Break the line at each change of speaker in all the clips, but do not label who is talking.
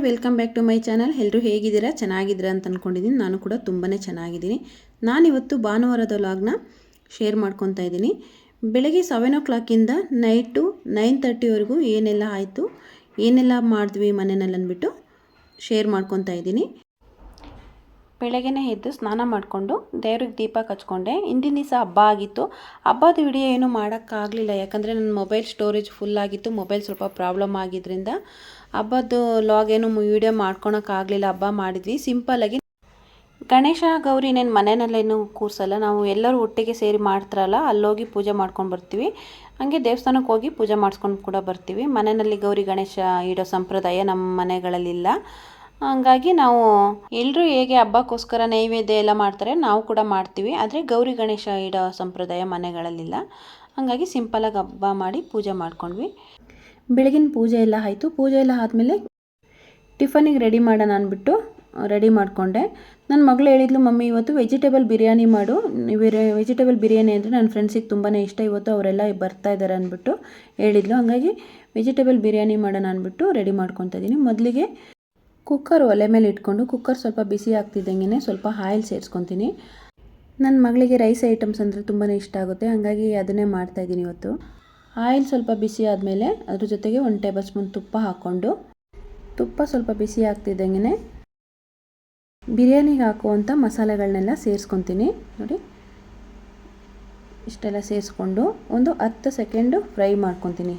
Hi welcome back to my channel. ಎಲ್ಲರೂ ಹೇಗಿದ್ದೀರಾ? ಚೆನ್ನಾಗಿದ್ದೀರಾ ಅಂತ ಅಂದ್ಕೊಂಡಿದ್ದೀನಿ ನಾನು ಕೂಡ ತುಂಬಾ ಚೆನ್ನಾಗಿದ್ದೀನಿ. ನಾನಿವತ್ತು ಭಾನುವಾರದ ಲಾಗ್ನ ಶೇರ್ ಮಾಡ್ಕೊತಾ ಇದ್ದೀನಿ. ಬೆಳಗ್ಗೆ ಸೆವೆನ್ ಓ ಕ್ಲಾಕಿಂದ ನೈಟು ನೈನ್ ತರ್ಟಿವರೆಗೂ ಏನೆಲ್ಲ ಆಯಿತು, ಏನೆಲ್ಲ ಮಾಡಿದ್ವಿ ಮನೆಯಲ್ಲಿ ಅಂದ್ಬಿಟ್ಟು ಶೇರ್ ಮಾಡ್ಕೊತಾ ಇದ್ದೀನಿ. ಬೆಳಗ್ಗೆನೇ ಎದ್ದು ಸ್ನಾನ ಮಾಡಿಕೊಂಡು ದೇವ್ರಿಗೆ ದೀಪ ಕಚ್ಕೊಂಡೆ. ಹಿಂದಿನ ದಿವಸ ಹಬ್ಬ ಆಗಿತ್ತು. ಹಬ್ಬದ ವಿಡಿಯೋ ಏನೂ ಮಾಡೋಕ್ಕಾಗಲಿಲ್ಲ. ಯಾಕಂದರೆ ನನ್ನ ಮೊಬೈಲ್ ಸ್ಟೋರೇಜ್ ಫುಲ್ ಆಗಿತ್ತು. ಮೊಬೈಲ್ ಸ್ವಲ್ಪ ಪ್ರಾಬ್ಲಮ್ ಆಗಿದ್ದರಿಂದ ಹಬ್ಬದ್ದು ಲಾಗ್ ಏನು ವಿಡಿಯೋ ಮಾಡ್ಕೊಳಕ್ಕಾಗಲಿಲ್ಲ, ಹಬ್ಬ ಮಾಡಿದ್ವಿ. ಸಿಂಪಲ್ಲಾಗಿ ಗಣೇಶ, ಗೌರಿ ಗೌರಿನೇನು ಮನೆಯಲ್ಲೇನು ಕೂರಿಸಲ್ಲ. ನಾವು ಎಲ್ಲರೂ ಒಟ್ಟಿಗೆ ಸೇರಿ ಮಾಡ್ತಾರಲ್ಲ, ಅಲ್ಲೋಗಿ ಪೂಜೆ ಮಾಡ್ಕೊಂಡು ಬರ್ತೀವಿ. ಹಾಗೆ ದೇವಸ್ಥಾನಕ್ಕೆ ಹೋಗಿ ಪೂಜೆ ಮಾಡಿಸ್ಕೊಂಡು ಕೂಡ ಬರ್ತೀವಿ. ಮನೆಯಲ್ಲಿ ಗೌರಿ, ಗಣೇಶ ಇಡೋ ಸಂಪ್ರದಾಯ ನಮ್ಮ ಮನೆಗಳಲ್ಲಿಲ್ಲ. ಹಂಗಾಗಿ ನಾವು ಎಲ್ಲರೂ ಹೇಗೆ ಹಬ್ಬಕ್ಕೋಸ್ಕರ ನೈವೇದ್ಯ ಎಲ್ಲ ಮಾಡ್ತಾರೆ, ನಾವು ಕೂಡ ಮಾಡ್ತೀವಿ. ಆದರೆ ಗೌರಿ, ಗಣೇಶ ಇಡೋ ಸಂಪ್ರದಾಯ ಮನೆಗಳಲ್ಲಿಲ್ಲ. ಹಾಗಾಗಿ ಸಿಂಪಲಾಗಿ ಹಬ್ಬ ಮಾಡಿ ಪೂಜೆ ಮಾಡ್ಕೊಂಡ್ವಿ. ಬೆಳಗಿನ ಪೂಜೆ ಎಲ್ಲ ಆಯಿತು. ಪೂಜೆ ಎಲ್ಲ ಆದಮೇಲೆ ಟಿಫನಿಗೆ ರೆಡಿ ಮಾಡೋಣ ಅಂದ್ಬಿಟ್ಟು ರೆಡಿ ಮಾಡಿಕೊಂಡೆ. ನನ್ನ ಮಗಳು ಹೇಳಿದ್ಲು, ಮಮ್ಮಿ, ಇವತ್ತು ವೆಜಿಟೇಬಲ್ ಬಿರಿಯಾನಿ ಮಾಡು. ವೆಜಿಟೇಬಲ್ ಬಿರಿಯಾನಿ ಅಂದರೆ ನನ್ನ ಫ್ರೆಂಡ್ಸಿಗೆ ತುಂಬಾ ಇಷ್ಟ. ಇವತ್ತು ಅವರೆಲ್ಲ ಬರ್ತಾ ಇದ್ದಾರೆ ಅಂದ್ಬಿಟ್ಟು ಹೇಳಿದ್ಲು. ಹಾಗಾಗಿ ವೆಜಿಟೇಬಲ್ ಬಿರಿಯಾನಿ ಮಾಡೋಣ ಅಂದ್ಬಿಟ್ಟು ರೆಡಿ ಮಾಡ್ಕೊತಾ ಇದ್ದೀನಿ ಮೊದಲಿಗೆ ಕುಕ್ಕರ್ ಒಲೆ ಮೇಲೆ ಇಟ್ಕೊಂಡು ಕುಕ್ಕರ್ ಸ್ವಲ್ಪ ಬಿಸಿ ಆಗ್ತಿದ್ದಂಗೆ ಸ್ವಲ್ಪ ಆಯಿಲ್ ಸೇರಿಸ್ಕೊತೀನಿ. ನನ್ನ ಮಗಳಿಗೆ ರೈಸ್ ಐಟಮ್ಸ್ ಅಂದರೆ ತುಂಬಾ ಇಷ್ಟ ಆಗುತ್ತೆ. ಹಾಗಾಗಿ ಅದನ್ನೇ ಮಾಡ್ತಾಯಿದ್ದೀನಿ ಇವತ್ತು. ಆಯಿಲ್ ಸ್ವಲ್ಪ ಬಿಸಿ ಆದಮೇಲೆ ಅದ್ರ ಜೊತೆಗೆ ಒಂದು ಟೇಬಲ್ ಸ್ಪೂನ್ ತುಪ್ಪ ಹಾಕ್ಕೊಂಡು, ತುಪ್ಪ ಸ್ವಲ್ಪ ಬಿಸಿ ಆಗ್ತಿದ್ದಂಗೆ ಬಿರಿಯಾನಿಗೆ ಹಾಕುವಂಥ ಮಸಾಲೆಗಳನ್ನೆಲ್ಲ ಸೇರಿಸ್ಕೊತೀನಿ. ನೋಡಿ, ಇಷ್ಟೆಲ್ಲ ಸೇರಿಸ್ಕೊಂಡು ಒಂದು ಹತ್ತು ಸೆಕೆಂಡು ಫ್ರೈ ಮಾಡ್ಕೊತೀನಿ.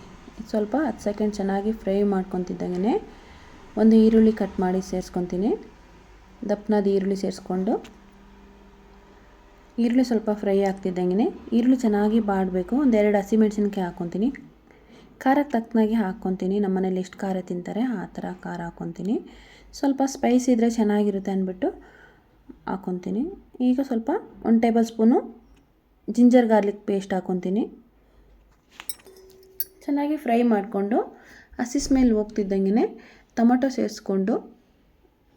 ಸ್ವಲ್ಪ ಹತ್ತು ಸೆಕೆಂಡ್ ಚೆನ್ನಾಗಿ ಫ್ರೈ ಮಾಡ್ಕೊತಿದ್ದಂಗೆ ಒಂದು ಈರುಳ್ಳಿ ಕಟ್ ಮಾಡಿ ಸೇರಿಸ್ಕೊತೀನಿ. ದಪ್ಪನಾದ ಈರುಳ್ಳಿ ಸೇರಿಸ್ಕೊಂಡು ಈರುಳ್ಳಿ ಸ್ವಲ್ಪ ಫ್ರೈ ಆಗ್ತಿದ್ದಂಗೆ ಈರುಳ್ಳಿ ಚೆನ್ನಾಗಿ ಬಾಡಬೇಕು. ಒಂದೆರಡು ಹಸಿಮೆಣಸಿನ್ಕಾಯಿ ಹಾಕ್ಕೊತೀನಿ ಖಾರಕ್ಕೆ ತಕ್ಕನಾಗಿ ಹಾಕ್ಕೊತೀನಿ ನಮ್ಮ ಮನೇಲಿ ಎಷ್ಟು ಖಾರ ತಿಂತಾರೆ ಆ ಥರ ಖಾರ ಹಾಕ್ಕೊತೀನಿ ಸ್ವಲ್ಪ ಸ್ಪೈಸ್ ಇದ್ದರೆ ಚೆನ್ನಾಗಿರುತ್ತೆ ಅಂದ್ಬಿಟ್ಟು ಹಾಕ್ಕೊತೀನಿ ಈಗ ಸ್ವಲ್ಪ ಒಂದು tablespoon ginger garlic paste ಹಾಕ್ಕೊತೀನಿ ಚೆನ್ನಾಗಿ ಫ್ರೈ ಮಾಡಿಕೊಂಡು ಹಸಿ ಸ್ಮೆಲ್ ಹೋಗ್ತಿದ್ದಂಗೆ ಟೊಮೊಟೊ ಸೇರಿಸ್ಕೊಂಡು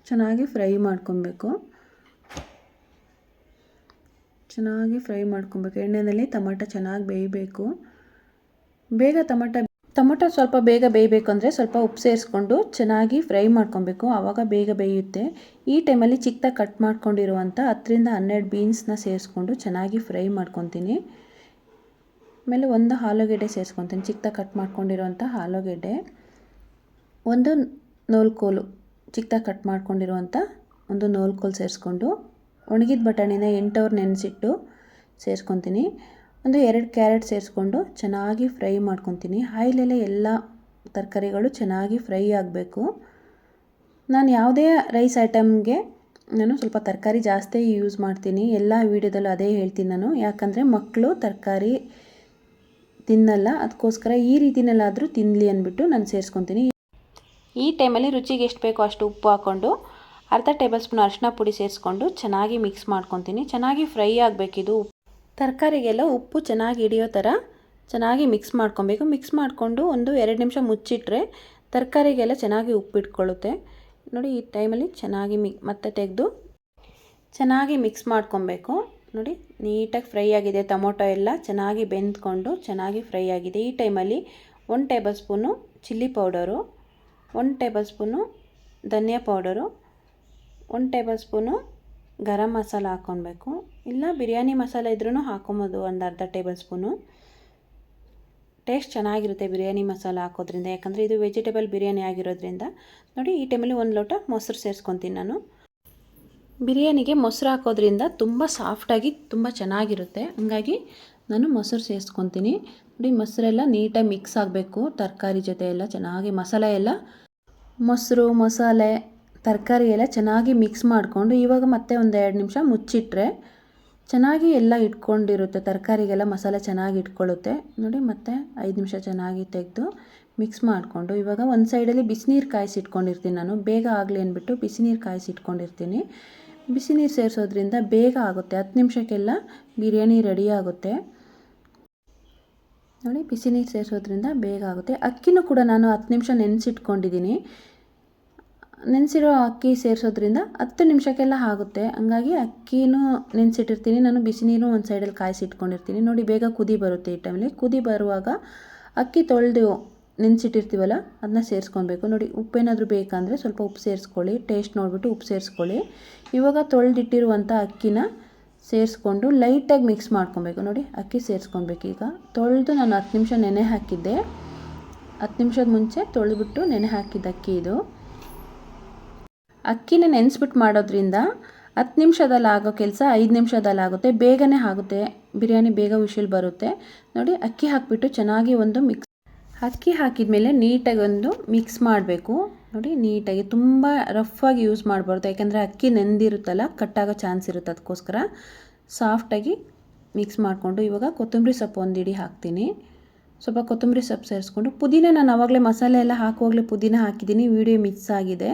ಚೆನ್ನಾಗಿ ಫ್ರೈ ಮಾಡ್ಕೊಬೇಕು. ಚೆನ್ನಾಗಿ ಫ್ರೈ ಮಾಡ್ಕೊಬೇಕು. ಎಣ್ಣೆಯಲ್ಲಿ ಟೊಮಟೊ ಚೆನ್ನಾಗಿ ಬೇಯಬೇಕು. ಬೇಗ ಟೊಮಟೊ, ಟೊಮೊಟೊ ಸ್ವಲ್ಪ ಬೇಗ ಬೇಯಬೇಕು ಅಂದರೆ ಸ್ವಲ್ಪ ಉಪ್ಪು ಸೇರಿಸ್ಕೊಂಡು ಚೆನ್ನಾಗಿ ಫ್ರೈ ಮಾಡ್ಕೊಬೇಕು. ಆವಾಗ ಬೇಗ ಬೇಯುತ್ತೆ. ಈ ಟೈಮಲ್ಲಿ ಚಿಕ್ಕದಾಗಿ ಕಟ್ ಮಾಡ್ಕೊಂಡಿರುವಂಥ ಹತ್ತರಿಂದ ಹನ್ನೆರಡು ಬೀನ್ಸ್ನ ಸೇರಿಸ್ಕೊಂಡು ಚೆನ್ನಾಗಿ ಫ್ರೈ ಮಾಡ್ಕೊತೀನಿ. ಆಮೇಲೆ ಒಂದು ಆಲೂಗೆಡ್ಡೆ ಸೇರಿಸ್ಕೊತೀನಿ. ಚಿಕ್ಕದಾಗಿ ಕಟ್ ಮಾಡ್ಕೊಂಡಿರುವಂಥ ಆಲೂಗೆಡ್ಡೆ. ಒಂದು ನೋಲ್ಕೋಲು ಚಿಕ್ಕದಾಗಿ ಕಟ್ ಮಾಡ್ಕೊಂಡಿರುವಂಥ ಒಂದು ನೋಲ್ಕೋಲು ಸೇರಿಸ್ಕೊಂಡು ಒಣಗಿದ ಬಟಾಣಿನ ಎಂಟು ನೆನೆಸಿಟ್ಟು ಸೇರಿಸ್ಕೊತೀನಿ. ಒಂದು ಎರಡು ಕ್ಯಾರೆಟ್ ಸೇರಿಸ್ಕೊಂಡು ಚೆನ್ನಾಗಿ ಫ್ರೈ ಮಾಡ್ಕೊತೀನಿ. ಆಯಿಲಲ್ಲೇ ಎಲ್ಲ ತರಕಾರಿಗಳು ಚೆನ್ನಾಗಿ ಫ್ರೈ ಆಗಬೇಕು. ನಾನು ಯಾವುದೇ ರೈಸ್ ಐಟಮ್ಗೆ ನಾನು ಸ್ವಲ್ಪ ತರಕಾರಿ ಜಾಸ್ತಿ ಯೂಸ್ ಮಾಡ್ತೀನಿ. ಎಲ್ಲ ವೀಡಿಯೋದಲ್ಲೂ ಅದೇ ಹೇಳ್ತೀನಿ ನಾನು. ಯಾಕಂದರೆ ಮಕ್ಕಳು ತರಕಾರಿ ತಿನ್ನಲ್ಲ. ಅದಕ್ಕೋಸ್ಕರ ಈ ರೀತಿನಲ್ಲಾದರೂ ತಿನ್ನಲಿ ಅಂದ್ಬಿಟ್ಟು ನಾನು ಸೇರಿಸ್ಕೊತೀನಿ. ಈ ಟೈಮಲ್ಲಿ ರುಚಿಗೆ ಎಷ್ಟು ಬೇಕೋ ಅಷ್ಟು ಉಪ್ಪು ಹಾಕ್ಕೊಂಡು ಅರ್ಧ ಟೇಬಲ್ ಸ್ಪೂನ್ ಅರಿಶಿನ ಪುಡಿ ಸೇರಿಸ್ಕೊಂಡು ಚೆನ್ನಾಗಿ ಮಿಕ್ಸ್ ಮಾಡ್ಕೊತೀನಿ. ಚೆನ್ನಾಗಿ ಫ್ರೈ ಆಗಬೇಕಿದು ತರಕಾರಿಗೆಲ್ಲ ಉಪ್ಪು ಚೆನ್ನಾಗಿ ಹಿಡಿಯೋ ಥರ ಚೆನ್ನಾಗಿ ಮಿಕ್ಸ್ ಮಾಡ್ಕೊಬೇಕು. ಮಿಕ್ಸ್ ಮಾಡಿಕೊಂಡು ಒಂದು ಎರಡು ನಿಮಿಷ ಮುಚ್ಚಿಟ್ರೆ ತರಕಾರಿಗೆಲ್ಲ ಚೆನ್ನಾಗಿ ಉಪ್ಪು ಇಟ್ಕೊಳ್ಳುತ್ತೆ. ನೋಡಿ, ಈ ಟೈಮಲ್ಲಿ ಚೆನ್ನಾಗಿ ಮಿಕ್ ಮತ್ತೆ ತೆಗೆದು ಚೆನ್ನಾಗಿ ಮಿಕ್ಸ್ ಮಾಡ್ಕೊಬೇಕು. ನೋಡಿ, ನೀಟಾಗಿ ಫ್ರೈ ಆಗಿದೆ. ಟೊಮೊಟೊ ಎಲ್ಲ ಚೆನ್ನಾಗಿ ಬೆಂದ್ಕೊಂಡು ಚೆನ್ನಾಗಿ ಫ್ರೈ ಆಗಿದೆ. ಈ ಟೈಮಲ್ಲಿ ಒಂದು ಟೇಬಲ್ ಸ್ಪೂನು ಚಿಲ್ಲಿ ಪೌಡರು, ಒಂದು ಟೇಬಲ್ ಸ್ಪೂನು ಧನಿಯಾ ಪೌಡರು ಒಂದು ಟೇಬಲ್ ಸ್ಪೂನು ಗರಂ ಮಸಾಲ ಹಾಕ್ಕೊಬೇಕು ಇಲ್ಲ, ಬಿರಿಯಾನಿ ಮಸಾಲೆ ಇದ್ರೂ ಹಾಕೊಬೋದು ಒಂದು ಅರ್ಧ ಟೇಬಲ್ ಸ್ಪೂನು. ಟೇಸ್ಟ್ ಚೆನ್ನಾಗಿರುತ್ತೆ ಬಿರಿಯಾನಿ ಮಸಾಲ ಹಾಕೋದ್ರಿಂದ, ಯಾಕಂದರೆ ಇದು ವೆಜಿಟೇಬಲ್ ಬಿರಿಯಾನಿ ಆಗಿರೋದ್ರಿಂದ. ನೋಡಿ, ಈ ಟೈಮಲ್ಲಿ ಒಂದು ಲೋಟ ಮೊಸರು ಸೇರಿಸ್ಕೊತೀನಿ ನಾನು. ಬಿರಿಯಾನಿಗೆ ಮೊಸರು ಹಾಕೋದ್ರಿಂದ ತುಂಬ ಸಾಫ್ಟಾಗಿ ತುಂಬ ಚೆನ್ನಾಗಿರುತ್ತೆ. ಹಂಗಾಗಿ ನಾನು ಮೊಸರು ಸೇರಿಸ್ಕೊತೀನಿ. ನೋಡಿ, ಮೊಸರೆಲ್ಲ ನೀಟಾಗಿ ಮಿಕ್ಸ್ ಆಗಬೇಕು. ತರಕಾರಿ ಜೊತೆ ಎಲ್ಲ ಚೆನ್ನಾಗಿ ಮಸಾಲೆ ಎಲ್ಲ. ಮೊಸರು, ಮಸಾಲೆ ತರಕಾರಿ ಎಲ್ಲ ಚೆನ್ನಾಗಿ ಮಿಕ್ಸ್ ಮಾಡಿಕೊಂಡು ಇವಾಗ ಮತ್ತೆ ಒಂದು ಎರಡು ನಿಮಿಷ ಮುಚ್ಚಿಟ್ರೆ ಚೆನ್ನಾಗಿ ಎಲ್ಲ ಇಟ್ಕೊಂಡಿರುತ್ತೆ. ತರಕಾರಿಗೆಲ್ಲ ಮಸಾಲೆ ಚೆನ್ನಾಗಿ ಇಟ್ಕೊಳ್ಳುತ್ತೆ. ನೋಡಿ ಮತ್ತೆ ಐದು ನಿಮಿಷ ಚೆನ್ನಾಗಿ ತೆಗೆದು ಮಿಕ್ಸ್ ಮಾಡಿಕೊಂಡು ಇವಾಗ ಒಂದು ಸೈಡಲ್ಲಿ ಬಿಸಿನೀರು ಕಾಯಿಸಿ ಇಟ್ಕೊಂಡಿರ್ತೀನಿ ನಾನು. ಬೇಗ ಆಗಲಿ ಅಂದ್ಬಿಟ್ಟು ಬಿಸಿನೀರು ಕಾಯಿಸಿ ಇಟ್ಕೊಂಡಿರ್ತೀನಿ ಬಿಸಿನೀರು ಸೇರಿಸೋದ್ರಿಂದ ಬೇಗ ಆಗುತ್ತೆ. ಹತ್ತು ನಿಮಿಷಕ್ಕೆಲ್ಲ ಬಿರಿಯಾನಿ ರೆಡಿ ಆಗುತ್ತೆ. ನೋಡಿ ಬಿಸಿ ನೀರು ಸೇರಿಸೋದ್ರಿಂದ ಬೇಗ ಆಗುತ್ತೆ. ಅಕ್ಕಿನೂ ಕೂಡ ನಾನು ಹತ್ತು ನಿಮಿಷ ನೆನೆಸಿಟ್ಕೊಂಡಿದ್ದೀನಿ. ನೆನೆಸಿರೋ ಅಕ್ಕಿ ಸೇರಿಸೋದ್ರಿಂದ ಹತ್ತು ನಿಮಿಷಕ್ಕೆಲ್ಲ ಆಗುತ್ತೆ. ಹಂಗಾಗಿ ಅಕ್ಕಿನೂ ನೆನೆಸಿಟ್ಟಿರ್ತೀನಿ. ನಾನು ಬಿಸಿ ನೀರು ಒಂದು ಸೈಡಲ್ಲಿ ಕಾಯಿಸಿ ಇಟ್ಕೊಂಡಿರ್ತೀನಿ ನೋಡಿ, ಬೇಗ ಕುದಿ ಬರುತ್ತೆ ಈ ಟೈಮಲ್ಲಿ ಕುದಿ ಬರುವಾಗ ಅಕ್ಕಿ ತೊಳೆದು ನೆನೆಸಿಟ್ಟಿರ್ತೀವಲ್ಲ ಅದನ್ನ ಸೇರಿಸ್ಕೊಬೇಕು. ನೋಡಿ ಉಪ್ಪೇನಾದರೂ ಬೇಕಂದರೆ ಸ್ವಲ್ಪ ಉಪ್ಪು ಸೇರಿಸ್ಕೊಳ್ಳಿ. ಟೇಸ್ಟ್ ನೋಡಿಬಿಟ್ಟು ಉಪ್ಪು ಸೇರಿಸ್ಕೊಳ್ಳಿ. ಇವಾಗ ತೊಳೆದಿಟ್ಟಿರುವಂಥ ಅಕ್ಕಿನ ಸೇರಿಸ್ಕೊಂಡು ಲೈಟಾಗಿ ಮಿಕ್ಸ್ ಮಾಡ್ಕೊಬೇಕು. ನೋಡಿ, ಅಕ್ಕಿ ಸೇರಿಸ್ಕೊಬೇಕು ಈಗ. ತೊಳೆದು ನಾನು ಹತ್ತು ನಿಮಿಷ ನೆನೆ ಹಾಕಿದ್ದೆ. ಹತ್ತು ನಿಮಿಷದ ಮುಂಚೆ ತೊಳೆದ್ಬಿಟ್ಟು ನೆನೆ ಹಾಕಿದ್ದ ಅಕ್ಕಿ ಇದು. ಅಕ್ಕಿನ ನೆನೆಸ್ಬಿಟ್ಟು ಮಾಡೋದ್ರಿಂದ ಹತ್ತು ನಿಮಿಷದಲ್ಲಿ ಆಗೋ ಕೆಲಸ ಐದು ನಿಮಿಷದಲ್ಲಿ ಆಗುತ್ತೆ. ಬೇಗನೆ ಆಗುತ್ತೆ. ಬಿರಿಯಾನಿ ಬೇಗ ವಿಶಿಲ್ ಬರುತ್ತೆ. ನೋಡಿ, ಅಕ್ಕಿ ಹಾಕಿಬಿಟ್ಟು ಚೆನ್ನಾಗಿ ಒಂದು ಮಿಕ್ಸ್ ಅಕ್ಕಿ ಹಾಕಿದ ಮೇಲೆ ನೀಟಾಗಿ ಒಂದು ಮಿಕ್ಸ್ ಮಾಡಬೇಕು. ನೋಡಿ, ನೀಟಾಗಿ ತುಂಬ ರಫಾಗಿ ಯೂಸ್ ಮಾಡಬಾರ್ದು. ಯಾಕೆಂದರೆ ಅಕ್ಕಿ ನೆಂದಿರುತ್ತಲ್ಲ, ಕಟ್ಟಾಗೋ ಚಾನ್ಸ್ ಇರುತ್ತೆ ಅದಕ್ಕೋಸ್ಕರ. ಸಾಫ್ಟಾಗಿ ಮಿಕ್ಸ್ ಮಾಡಿಕೊಂಡು ಇವಾಗ ಕೊತ್ತಂಬರಿ ಸೊಪ್ಪು ಒಂದು ಇಡಿ ಹಾಕ್ತೀನಿ. ಸ್ವಲ್ಪ ಕೊತ್ತಂಬರಿ ಸೊಪ್ಪು ಸೇರಿಸ್ಕೊಂಡು ಪುದೀನ ನಾನು ಆವಾಗಲೇ ಮಸಾಲೆ ಎಲ್ಲ ಹಾಕುವಾಗಲೇ ಪುದೀನ ಹಾಕಿದ್ದೀನಿ. ವೀಡಿಯೋ ಮಿಕ್ಸ್ ಆಗಿದೆ.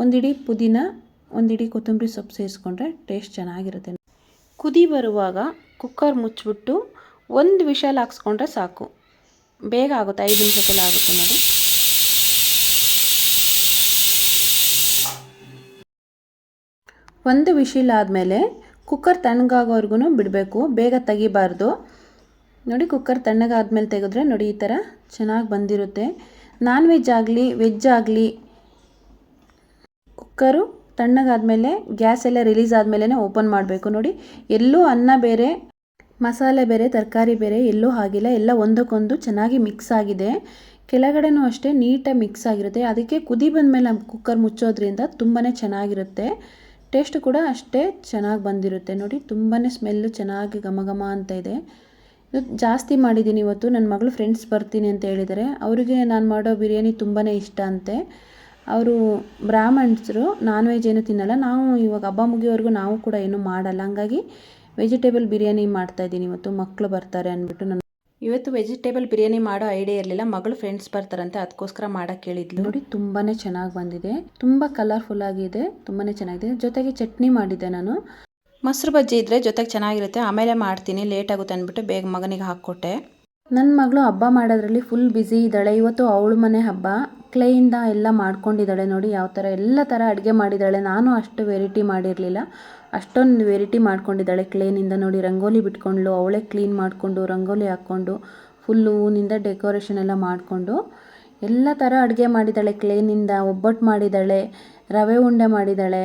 ಒಂದಿಡಿ ಪುದೀನ, ಒಂದಿಡಿ ಕೊತ್ತಂಬರಿ ಸೊಪ್ಪು ಸೇರಿಸ್ಕೊಂಡ್ರೆ ಟೇಸ್ಟ್ ಚೆನ್ನಾಗಿರುತ್ತೆ. ಕುದಿ ಬರುವಾಗ ಕುಕ್ಕರ್ ಮುಚ್ಚಿಬಿಟ್ಟು ಒಂದು ವಿಷಲ್ ಹಾಕ್ಸ್ಕೊಂಡ್ರೆ ಸಾಕು. ಬೇಗ ಆಗುತ್ತೆ. ಐದು ನಿಮಿಷಕ್ಕೆಲ್ಲ ಆಗುತ್ತೆ ನೋಡಿ. ಒಂದು ವಿಷಿಲ್ ಆದಮೇಲೆ ಕುಕ್ಕರ್ ತಣ್ಣಗಾಗೋವರೆಗೂ ಬಿಡಬೇಕು. ಬೇಗ ತೆಗಿಬಾರ್ದು. ನೋಡಿ ಕುಕ್ಕರ್ ತಣ್ಣಗಾದ್ಮೇಲೆ ತೆಗೆದ್ರೆ ನೋಡಿ ಈ ಥರ ಚೆನ್ನಾಗಿ ಬಂದಿರುತ್ತೆ. ನಾನ್ ವೆಜ್ ಆಗಲಿ ವೆಜ್ ಆಗಲಿ ಕುಕ್ಕರು ತಣ್ಣಗಾದ್ಮೇಲೆ ಗ್ಯಾಸ್ ಎಲ್ಲ ರಿಲೀಸ್ ಆದಮೇಲೆ ಓಪನ್ ಮಾಡಬೇಕು. ನೋಡಿ, ಎಲ್ಲೂ ಅನ್ನ ಬೇರೆ, ಮಸಾಲೆ ಬೇರೆ, ತರಕಾರಿ ಬೇರೆ, ಎಲ್ಲೂ ಆಗಿಲ್ಲ ಎಲ್ಲ ಒಂದಕ್ಕೊಂದು ಚೆನ್ನಾಗಿ ಮಿಕ್ಸ್ ಆಗಿದೆ. ಕೆಳಗಡೆನೂ ಅಷ್ಟೇ ನೀಟಾಗಿ ಮಿಕ್ಸ್ ಆಗಿರುತ್ತೆ. ಅದಕ್ಕೆ ಕುದಿ ಬಂದಮೇಲೆ ಕುಕ್ಕರ್ ಮುಚ್ಚೋದ್ರಿಂದ ತುಂಬಾ ಚೆನ್ನಾಗಿರುತ್ತೆ. ಟೇಸ್ಟ್ ಕೂಡ ಅಷ್ಟೇ ಚೆನ್ನಾಗಿ ಬಂದಿರುತ್ತೆ. ನೋಡಿ ತುಂಬಾ ಸ್ಮೆಲ್ಲು ಚೆನ್ನಾಗಿ ಘಮ ಘಮ ಅಂತ ಇದು. ಜಾಸ್ತಿ ಮಾಡಿದ್ದೀನಿ ಇವತ್ತು. ನನ್ನ ಮಗಳು ಫ್ರೆಂಡ್ಸ್ ಬರ್ತೀನಿ ಅಂತ ಹೇಳಿದ್ದಾರೆ ಅವರಿಗೆ ನಾನು ಮಾಡೋ ಬಿರಿಯಾನಿ ತುಂಬಾ ಇಷ್ಟ ಅಂತೆ. ಅವರು ಬ್ರಾಹ್ಮಣ್ಸರು ನಾನ್ ವೆಜ್ ಏನು ತಿನ್ನಲ್ಲ. ನಾವು ಇವಾಗ ಹಬ್ಬ ಮುಗಿಯೋವರೆಗೂ ನಾವು ಕೂಡ ಏನು ಮಾಡಲ್ಲ. ಹಂಗಾಗಿ ವೆಜಿಟೇಬಲ್ ಬಿರಿಯಾನಿ ಮಾಡ್ತಾಯಿದ್ದೀನಿ ಇವತ್ತು. ಮಕ್ಕಳು ಬರ್ತಾರೆ ಅಂದ್ಬಿಟ್ಟು ನಾನು ಇವತ್ತು ವೆಜಿಟೇಬಲ್ ಬಿರಿಯಾನಿ ಮಾಡೋ ಐಡಿಯಾ ಇರಲಿಲ್ಲ. ಮಗಳು ಫ್ರೆಂಡ್ಸ್ ಬರ್ತಾರಂತೆ. ಅದಕ್ಕೋಸ್ಕರ ಮಾಡೋಕ್ಕೆ ಹೇಳಿದ್ಲು. ನೋಡಿ ತುಂಬಾ ಚೆನ್ನಾಗಿ ಬಂದಿದೆ. ತುಂಬ ಕಲರ್ಫುಲ್ ಆಗಿದೆ. ತುಂಬಾ ಚೆನ್ನಾಗಿದೆ. ಜೊತೆಗೆ ಚಟ್ನಿ ಮಾಡಿದ್ದೆ ನಾನು. ಮೊಸರು ಬಜ್ಜಿ ಇದ್ದರೆ ಜೊತೆಗೆ ಚೆನ್ನಾಗಿರುತ್ತೆ. ಆಮೇಲೆ ಮಾಡ್ತೀನಿ. ಲೇಟ್ ಆಗುತ್ತೆ ಅಂದ್ಬಿಟ್ಟು ಬೇಗ ಮಗನಿಗೆ ಹಾಕ್ಕೊಟ್ಟೆ. ನನ್ನ ಮಗಳು ಹಬ್ಬ ಮಾಡೋದ್ರಲ್ಲಿ ಫುಲ್ ಬ್ಯುಸಿ ಇದ್ದಾಳೆ. ಇವತ್ತು ಅವಳ ಮನೆ ಹಬ್ಬ. ಕ್ಲೇಯಿಂದ ಎಲ್ಲ ಮಾಡ್ಕೊಂಡಿದ್ದಾಳೆ ನೋಡಿ, ಯಾವ ಥರ ಎಲ್ಲ ಥರ ಅಡುಗೆ ಮಾಡಿದ್ದಾಳೆ. ನಾನು ಅಷ್ಟು ವೆರೈಟಿ ಮಾಡಿರಲಿಲ್ಲ. ಅಷ್ಟೊಂದು ವೆರೈಟಿ ಮಾಡ್ಕೊಂಡಿದ್ದಾಳೆ ಕ್ಲೇನಿಂದ ನೋಡಿ. ರಂಗೋಲಿ ಬಿಟ್ಕೊಂಡ್ಳು. ಅವಳೇ ಕ್ಲೀನ್ ಮಾಡಿಕೊಂಡು, ರಂಗೋಲಿ ಹಾಕ್ಕೊಂಡು ಫುಲ್ಲು ಹೂವಿನಿಂದ ಡೆಕೋರೇಷನ್ ಎಲ್ಲ ಮಾಡಿಕೊಂಡು ಎಲ್ಲ ಥರ ಅಡುಗೆ ಮಾಡಿದ್ದಾಳೆ ಕ್ಲೇನಿಂದ ಒಬ್ಬಟ್ಟು ಮಾಡಿದ್ದಾಳೆ, ರವೆ ಉಂಡೆ ಮಾಡಿದ್ದಾಳೆ.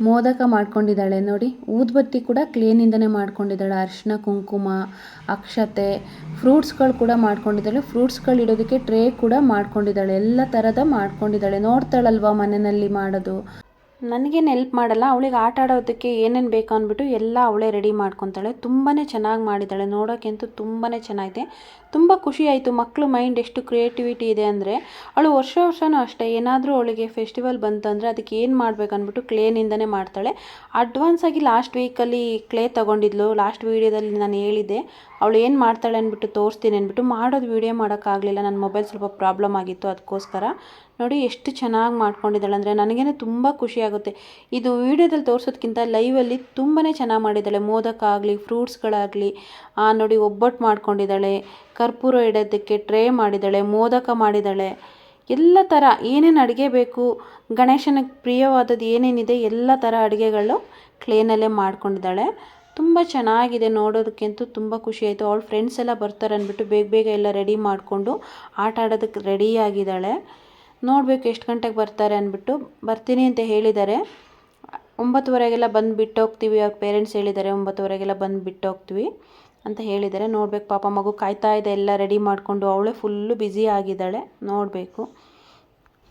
ಮೋದಕ ಮಾಡ್ಕೊಂಡಿದ್ದಾಳೆ. ನೋಡಿ ಊದ್ಬತ್ತಿ ಕೂಡ ಕ್ಲೇನಿಂದನೇ ಮಾಡ್ಕೊಂಡಿದ್ದಾಳೆ. ಅರಿಶಿನ ಕುಂಕುಮ, ಅಕ್ಷತೆ ಫ್ರೂಟ್ಸ್ಗಳು ಕೂಡ ಮಾಡ್ಕೊಂಡಿದ್ದಾಳೆ. ಫ್ರೂಟ್ಸ್ಗಳು ಇಡೋದಕ್ಕೆ ಟ್ರೇ ಕೂಡ ಮಾಡ್ಕೊಂಡಿದ್ದಾಳೆ. ಎಲ್ಲ ಥರದ ಮಾಡ್ಕೊಂಡಿದ್ದಾಳೆ. ನೋಡ್ತಾಳಲ್ವ ಮನೆಯಲ್ಲಿ ಮಾಡೋದು? ನನಗೇನು ಹೆಲ್ಪ್ ಮಾಡಲ್ಲ. ಅವಳಿಗೆ ಆಟ ಆಡೋದಕ್ಕೆ ಏನೇನು ಬೇಕು ಅಂದ್ಬಿಟ್ಟು ಎಲ್ಲ ಅವಳೇ ರೆಡಿ ಮಾಡ್ಕೊತಾಳೆ. ತುಂಬಾ ಚೆನ್ನಾಗಿ ಮಾಡಿದ್ದಾಳೆ. ನೋಡೋಕ್ಕಂತೂ ತುಂಬಾ ಚೆನ್ನಾಗಿದೆ. ತುಂಬ ಖುಷಿ ಆಯಿತು. ಮಕ್ಕಳು ಮೈಂಡ್ ಎಷ್ಟು ಕ್ರಿಯೇಟಿವಿಟಿ ಇದೆ ಅಂದರೆ, ಅವಳು ವರ್ಷ ವರ್ಷವೂ ಅಷ್ಟೇ ಏನಾದರೂ ಅವಳಿಗೆ ಫೆಸ್ಟಿವಲ್ ಬಂತಂದರೆ ಅದಕ್ಕೆ ಏನು ಮಾಡಬೇಕು ಅಂದ್ಬಿಟ್ಟು ಕ್ಲೇನಿಂದನೇ ಮಾಡ್ತಾಳೆ. ಅಡ್ವಾನ್ಸಾಗಿ ಲಾಸ್ಟ್ ವೀಕಲ್ಲಿ ಕ್ಲೇ ತೊಗೊಂಡಿದ್ಲು. ಲಾಸ್ಟ್ ವೀಡಿಯೋದಲ್ಲಿ ನಾನು ಹೇಳಿದ್ದೆ, ಅವಳು ಏನು ಮಾಡ್ತಾಳೆ ಅಂದ್ಬಿಟ್ಟು ತೋರಿಸ್ತೀನಿ ಅಂದ್ಬಿಟ್ಟು ಮಾಡೋದು ವೀಡಿಯೋ ಮಾಡೋಕ್ಕಾಗಲಿಲ್ಲ ನನ್ನ ಮೊಬೈಲ್ ಸ್ವಲ್ಪ ಪ್ರಾಬ್ಲಮ್ ಆಗಿತ್ತು ಅದಕ್ಕೋಸ್ಕರ. ನೋಡಿ ಎಷ್ಟು ಚೆನ್ನಾಗಿ ಮಾಡ್ಕೊಂಡಿದ್ದಾಳೆ ಅಂದರೆ ನನಗೇನೆ ತುಂಬ ಖುಷಿಯಾಗುತ್ತೆ ಇದು ವೀಡಿಯೋದಲ್ಲಿ ತೋರಿಸೋದ್ಕಿಂತ ಲೈವಲ್ಲಿ ತುಂಬಾ ಚೆನ್ನಾಗಿ ಮಾಡಿದ್ದಾಳೆ. ಮೋದಕ ಆಗಲಿ ಫ್ರೂಟ್ಸ್ಗಳಾಗಲಿ ನೋಡಿ ಒಬ್ಬಟ್ಟು ಮಾಡ್ಕೊಂಡಿದ್ದಾಳೆ. ಕರ್ಪೂರ ಇಡೋದಕ್ಕೆ ಟ್ರೇ ಮಾಡಿದ್ದಾಳೆ, ಮೋದಕ ಮಾಡಿದ್ದಾಳೆ. ಎಲ್ಲ ಥರ ಏನೇನು ಅಡುಗೆ ಬೇಕು ಗಣೇಶನಿಗೆ ಪ್ರಿಯವಾದದ್ದು ಏನೇನಿದೆ ಎಲ್ಲ ಥರ ಅಡುಗೆಗಳು ಕ್ಲೇನಲ್ಲೇ ಮಾಡ್ಕೊಂಡಿದ್ದಾಳೆ. ತುಂಬ ಚೆನ್ನಾಗಿದೆ, ನೋಡೋದಕ್ಕಂತೂ ತುಂಬ ಖುಷಿ ಆಯಿತು. ಅವಳ ಫ್ರೆಂಡ್ಸ್ ಎಲ್ಲ ಬರ್ತಾರೆ ಅಂದ್ಬಿಟ್ಟು ಬೇಗ ಬೇಗ ಎಲ್ಲ ರೆಡಿ ಮಾಡಿಕೊಂಡು ಆಟ ಆಡೋದಕ್ಕೆ ರೆಡಿಯಾಗಿದ್ದಾಳೆ ನೋಡಬೇಕು ಎಷ್ಟು ಗಂಟೆಗೆ ಬರ್ತಾರೆ ಅಂದ್ಬಿಟ್ಟು ಬರ್ತೀನಿ ಅಂತ ಹೇಳಿದ್ದಾರೆ. ಒಂಬತ್ತುವರೆಗೆಲ್ಲ ಬಂದು ಬಿಟ್ಟು ಹೋಗ್ತೀವಿ, ಅವ್ರ ಪೇರೆಂಟ್ಸ್ ಹೇಳಿದ್ದಾರೆ, ಒಂಬತ್ತುವರೆಗೆಲ್ಲ ಬಂದು ಬಿಟ್ಟು ಹೋಗ್ತೀವಿ. ಅಂತ ಹೇಳಿದ್ದಾರೆ. ನೋಡ್ಬೇಕು, ಪಾಪ ಮಗು ಕಾಯ್ತಾ ಇದೆ, ಎಲ್ಲ ರೆಡಿ ಮಾಡಿಕೊಂಡು ಅವಳೇ ಫುಲ್ಲು ಬ್ಯುಸಿ ಆಗಿದ್ದಾಳೆ. ನೋಡಬೇಕು.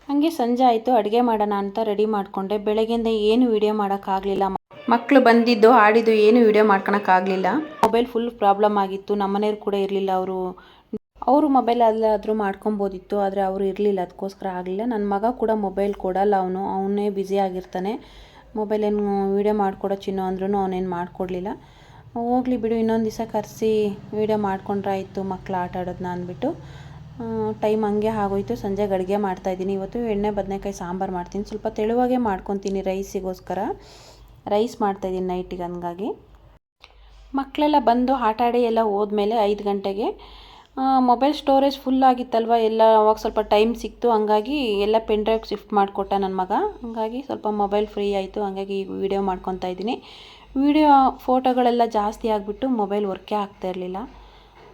ಹಾಗೆ ಸಂಜೆ ಆಯಿತು, ಅಡುಗೆ ಮಾಡೋಣ ಅಂತ ರೆಡಿ ಮಾಡಿಕೊಂಡೆ. ಬೆಳಗ್ಗೆಯಿಂದ ಏನು ವೀಡಿಯೋ ಮಾಡೋಕ್ಕಾಗಲಿಲ್ಲ. ಮಕ್ಕಳು ಬಂದಿದ್ದು, ಆಡಿದ್ದು ಏನು ವೀಡಿಯೋ ಮಾಡ್ಕೊಳಕ್ಕಾಗಲಿಲ್ಲ. ಮೊಬೈಲ್ ಫುಲ್ ಪ್ರಾಬ್ಲಮ್ ಆಗಿತ್ತು. ನಮ್ಮನೆಯವ್ರು ಕೂಡ ಇರಲಿಲ್ಲ ಅವರು. ಅವರು ಮೊಬೈಲ್ ಅಲ್ಲಾದರೂ ಮಾಡ್ಕೊಬೋದಿತ್ತು, ಆದರೆ ಅವರು ಇರಲಿಲ್ಲ. ಅದಕ್ಕೋಸ್ಕರ ಆಗಲಿಲ್ಲ. ನನ್ನ ಮಗ ಕೂಡ ಮೊಬೈಲ್ ಕೊಡಲ್ಲ ಅವನು. ಅವನೇ ಬ್ಯುಸಿ ಆಗಿರ್ತಾನೆ. ಮೊಬೈಲ್ ಏನು ವೀಡಿಯೋ ಮಾಡಿಕೊಡೋ ಚಿನ್ನು ಅಂದ್ರೂ ಅವನೇನು ಮಾಡಿಕೊಡ್ಲಿಲ್ಲ. ಹೋಗಲಿ ಬಿಡು, ಇನ್ನೊಂದು ದಿವಸ ಕರೆಸಿ ವೀಡಿಯೋ ಮಾಡ್ಕೊಂಡ್ರೆ ಆಯಿತು ಮಕ್ಕಳು ಆಟ ಆಡೋದನ್ನ ಅಂದ್ಬಿಟ್ಟು. ಟೈಮ್ ಹಂಗೆ ಆಗೋಯ್ತು. ಸಂಜೆಗೆ ಅಡುಗೆ ಮಾಡ್ತಾಯಿದ್ದೀನಿ ಇವತ್ತು ಎಣ್ಣೆ, ಬದನೆಕಾಯಿ, ಸಾಂಬಾರು ಮಾಡ್ತೀನಿ. ಸ್ವಲ್ಪ ತೆಳುವಾಗೇ ಮಾಡ್ಕೊತೀನಿ ರೈಸಿಗೋಸ್ಕರ. ರೈಸ್ ಮಾಡ್ತಾಯಿದ್ದೀನಿ ನೈಟಿಗೆ ಹಂಗಾಗಿ. ಮಕ್ಕಳೆಲ್ಲ ಬಂದು ಆಟ ಆಡಿ ಎಲ್ಲ ಹೋದ್ಮೇಲೆ ಐದು ಗಂಟೆಗೆ ಮೊಬೈಲ್ ಸ್ಟೋರೇಜ್ ಫುಲ್ ಆಗಿತ್ತಲ್ವ? ಎಲ್ಲ ಅವಾಗ ಸ್ವಲ್ಪ ಟೈಮ್ ಸಿಕ್ತು. ಹಂಗಾಗಿ ಎಲ್ಲ ಪೆನ್ ಡ್ರೈವ್ ಶಿಫ್ಟ್ ಮಾಡಿಕೊಟ್ಟ ನನ್ನ ಮಗ. ಹಂಗಾಗಿ ಸ್ವಲ್ಪ ಮೊಬೈಲ್ ಫ್ರೀ ಆಯಿತು. ಹಂಗಾಗಿ ವೀಡಿಯೋ ಮಾಡ್ಕೊತಾ ಇದ್ದೀನಿ. ವೀಡಿಯೋ ಫೋಟೋಗಳೆಲ್ಲ ಜಾಸ್ತಿ ಆಗಿಬಿಟ್ಟು ಮೊಬೈಲ್ ವರ್ಕೇ ಆಗ್ತಾ ಇರಲಿಲ್ಲ.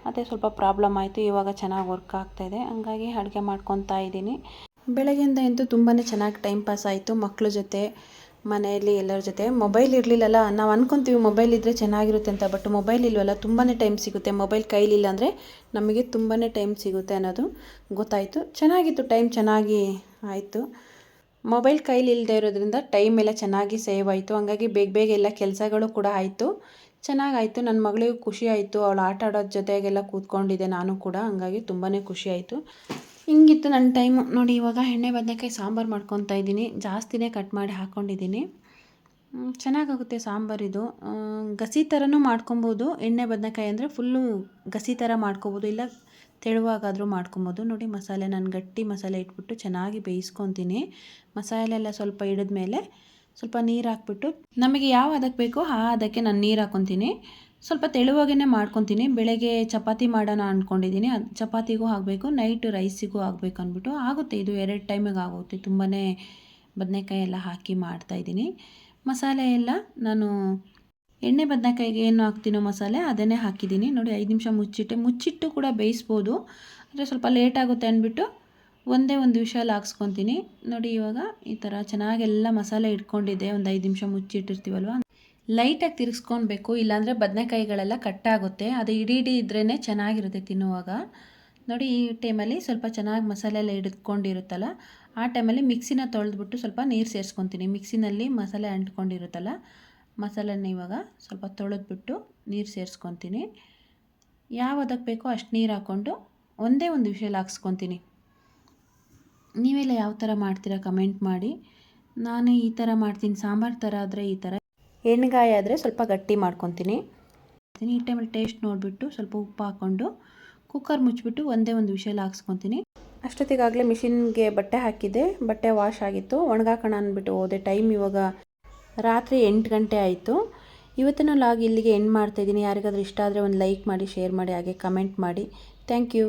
ಅದೇ ಸ್ವಲ್ಪ ಪ್ರಾಬ್ಲಮ್ ಆಯಿತು, ಇವಾಗ ಚೆನ್ನಾಗಿ ವರ್ಕ್ ಆಗ್ತಾಯಿದೆ ಹಂಗಾಗಿ ಅಡುಗೆ ಮಾಡ್ಕೊತಾ ಇದ್ದೀನಿ. ಬೆಳಗ್ಗೆಯಿಂದ ಅಂತೂ ತುಂಬಾ ಚೆನ್ನಾಗಿ ಟೈಮ್ ಪಾಸ್ ಆಯಿತು. ಮಕ್ಕಳ ಜೊತೆ, ಮನೆಯಲ್ಲಿ ಎಲ್ಲರ ಜೊತೆ. ಮೊಬೈಲ್ ಇರಲಿಲ್ಲಲ್ಲ, ನಾವು ಅನ್ಕೊತೀವಿ ಮೊಬೈಲ್ ಇದ್ದರೆ ಚೆನ್ನಾಗಿರುತ್ತೆ ಅಂತ, ಬಟ್ ಮೊಬೈಲ್ ಇಲ್ವಲ್ಲ ತುಂಬಾ ಟೈಮ್ ಸಿಗುತ್ತೆ. ಮೊಬೈಲ್ ಕೈಲಿಲ್ಲ ಅಂದರೆ ನಮಗೆ ತುಂಬಾ ಟೈಮ್ ಸಿಗುತ್ತೆ ಅನ್ನೋದು ಗೊತ್ತಾಯಿತು. ಚೆನ್ನಾಗಿತ್ತು, ಟೈಮ್ ಚೆನ್ನಾಗಿ ಆಯಿತು. ಮೊಬೈಲ್ ಕೈಲಿ ಇಲ್ಲದೆ ಇರೋದ್ರಿಂದ ಟೈಮ್ ಎಲ್ಲ ಚೆನ್ನಾಗಿ ಸೇವ್ ಆಯಿತು. ಹಂಗಾಗಿ ಬೇಗ ಬೇಗ ಎಲ್ಲ ಕೆಲಸಗಳು ಕೂಡ ಆಯಿತು. ಚೆನ್ನಾಗಾಯಿತು. ನನ್ನ ಮಗಳಿಗೂ ಖುಷಿ ಆಯಿತು. ಅವಳು ಆಟ ಆಡೋದ್ರ ಜೊತೆಗೆಲ್ಲ ಕೂತ್ಕೊಂಡಿದ್ದೆ ನಾನು ಕೂಡ. ಹಂಗಾಗಿ ತುಂಬಾ ಖುಷಿ ಆಯಿತು. ಹಿಂಗಿತ್ತು ನನ್ನ ಟೈಮು ನೋಡಿ ಇವಾಗ ಎಣ್ಣೆ, ಬದನೆಕಾಯಿ, ಸಾಂಬಾರು ಮಾಡ್ಕೊತಾ ಇದ್ದೀನಿ. ಜಾಸ್ತಿನೇ ಕಟ್ ಮಾಡಿ ಹಾಕ್ಕೊಂಡಿದ್ದೀನಿ ಚೆನ್ನಾಗಾಗುತ್ತೆ ಸಾಂಬಾರಿದು ಗಸಿ ಥರನೂ ಮಾಡ್ಕೊಬೋದು. ಎಣ್ಣೆ, ಬದನೆಕಾಯಿ ಅಂದರೆ ಫುಲ್ಲು ಗಸಿ ಥರ ಮಾಡ್ಕೊಬೋದು. ಇಲ್ಲ ತೆಳುವಾಗಾದರೂ ಮಾಡ್ಕೊಬೋದು. ನೋಡಿ ಮಸಾಲೆ, ನಾನು ಗಟ್ಟಿ ಮಸಾಲೆ ಇಟ್ಬಿಟ್ಟು ಚೆನ್ನಾಗಿ ಬೇಯಿಸ್ಕೊತೀನಿ. ಮಸಾಲೆ ಎಲ್ಲ ಸ್ವಲ್ಪ ಹಿಡಿದ್ಮೇಲೆ ಸ್ವಲ್ಪ ನೀರು ಹಾಕ್ಬಿಟ್ಟು, ನಮಗೆ ಯಾವ ಅದಕ್ಕೆ ಬೇಕೋ ಆ ಅದಕ್ಕೆ ನಾನು ನೀರು ಹಾಕ್ಕೊತೀನಿ ಸ್ವಲ್ಪ ತೆಳುವಾಗೇ ಮಾಡ್ಕೊತೀನಿ. ಬೆಳಗ್ಗೆ ಚಪಾತಿ ಮಾಡೋಣ ಅಂದ್ಕೊಂಡಿದ್ದೀನಿ ಅದು ಚಪಾತಿಗೂ ಆಗಬೇಕು ನೈಟ್ ರೈಸಿಗೂ ಆಗಬೇಕು ಅಂದ್ಬಿಟ್ಟು ಆಗುತ್ತೆ ಇದು ಎರಡು ಟೈಮಿಗೆ ಆಗುತ್ತೆ ತುಂಬಾ ಬದನೆಕಾಯಿ ಎಲ್ಲ ಹಾಕಿ ಮಾಡ್ತಾಯಿದ್ದೀನಿ ಮಸಾಲೆ ಎಲ್ಲ ನಾನು ಎಣ್ಣೆ ಬದನೆಕಾಯಿಗೆ ಏನು ಹಾಕ್ತೀನೋ ಮಸಾಲೆ ಅದನ್ನೇ ಹಾಕಿದ್ದೀನಿ. ನೋಡಿ, ಐದು ನಿಮಿಷ ಮುಚ್ಚಿಟ್ಟೆ. ಮುಚ್ಚಿಟ್ಟು ಕೂಡ ಬೇಯಿಸ್ಬೋದು. ಅಂದರೆ ಸ್ವಲ್ಪ ಲೇಟ್ ಆಗುತ್ತೆ ಅಂದ್ಬಿಟ್ಟು ಒಂದೇ ಒಂದು ವಿಷಯಲ್ಲಿ ಹಾಕ್ಸ್ಕೊತೀನಿ. ನೋಡಿ, ಇವಾಗ ಈ ಥರ ಚೆನ್ನಾಗೆಲ್ಲ ಮಸಾಲೆ ಇಟ್ಕೊಂಡಿದ್ದೆ. ಒಂದು ಐದು ನಿಮಿಷ ಮುಚ್ಚಿಟ್ಟಿರ್ತೀವಲ್ವ? ಲೈಟಾಗಿ ತಿರ್ಗಿಸ್ಕೊಳ್ಬೇಕು. ಇಲ್ಲಾಂದರೆ ಬದನೆಕಾಯಿಗಳೆಲ್ಲ ಕಟ್ಟಾಗುತ್ತೆ ಅದು ಇಡೀ ಇಡೀ ಇದ್ರೇ ಚೆನ್ನಾಗಿರುತ್ತೆ ತಿನ್ನುವಾಗ. ನೋಡಿ ಈ ಟೈಮಲ್ಲಿ ಸ್ವಲ್ಪ ಚೆನ್ನಾಗಿ ಮಸಾಲೆ ಎಲ್ಲ ಹಿಡ್ಕೊಂಡಿರುತ್ತಲ್ಲ, ಆ ಟೈಮಲ್ಲಿ ಮಿಕ್ಸಿನ ತೊಳೆದ್ಬಿಟ್ಟು ಸ್ವಲ್ಪ ನೀರು ಸೇರಿಸ್ಕೊತೀನಿ. ಮಿಕ್ಸಿನಲ್ಲಿ ಮಸಾಲೆ ಅಂಟ್ಕೊಂಡಿರುತ್ತಲ್ಲ, ಮಸಾಲೆನ ಇವಾಗ ಸ್ವಲ್ಪ ತೊಳೆದ್ಬಿಟ್ಟು ನೀರು ಸೇರಿಸ್ಕೊತೀನಿ. ಯಾವುದಕ್ಕೆ ಬೇಕೋ ಅಷ್ಟು ನೀರು ಹಾಕ್ಕೊಂಡು ಒಂದೇ ಒಂದು ವಿಷಯಲ್ಲಿ ಹಾಕ್ಸ್ಕೊತೀನಿ. ನೀವೆಲ್ಲ ಯಾವ ಥರ ಮಾಡ್ತೀರಾ ಕಮೆಂಟ್ ಮಾಡಿ. ನಾನು ಈ ಥರ ಮಾಡ್ತೀನಿ, ಸಾಂಬಾರು ಥರ ಆದರೆ ಈ ಥರ ಎಣ್ಣೆಗಾಯಿ ಆದರೆ ಸ್ವಲ್ಪ ಗಟ್ಟಿ ಮಾಡ್ಕೊತೀನಿ. ಈ ಟೈಮಲ್ಲಿ ಟೇಸ್ಟ್ ನೋಡಿಬಿಟ್ಟು ಸ್ವಲ್ಪ ಉಪ್ಪು ಹಾಕ್ಕೊಂಡು ಕುಕ್ಕರ್ ಮುಚ್ಚಿಬಿಟ್ಟು ಒಂದೇ ಒಂದು ವಿಷಯಲ್ಲಿ ಹಾಕ್ಸ್ಕೊತೀನಿ. ಅಷ್ಟೊತ್ತಿಗಾಗಲೇ ಮಿಷಿನ್ಗೆ ಬಟ್ಟೆ ಹಾಕಿದ್ದೆ. ಬಟ್ಟೆ ವಾಶ್ ಆಗಿತ್ತು. ಒಣಗಾಕೋಣ ಅಂದ್ಬಿಟ್ಟು ಹೋದೆ. ಟೈಮ್ ಇವಾಗ ರಾತ್ರಿ ಎಂಟು ಗಂಟೆ ಆಯಿತು. ಇವತ್ತಿನ ಲಾಗ್ ಇಲ್ಲಿಗೆ ಎಂಡ್ ಮಾಡ್ತಾಯಿದ್ದೀನಿ ಯಾರಿಗಾದ್ರೂ ಇಷ್ಟ ಆದರೆ ಒಂದು ಲೈಕ್ ಮಾಡಿ, ಶೇರ್ ಮಾಡಿ, ಹಾಗೆ ಕಮೆಂಟ್ ಮಾಡಿ. Thank you.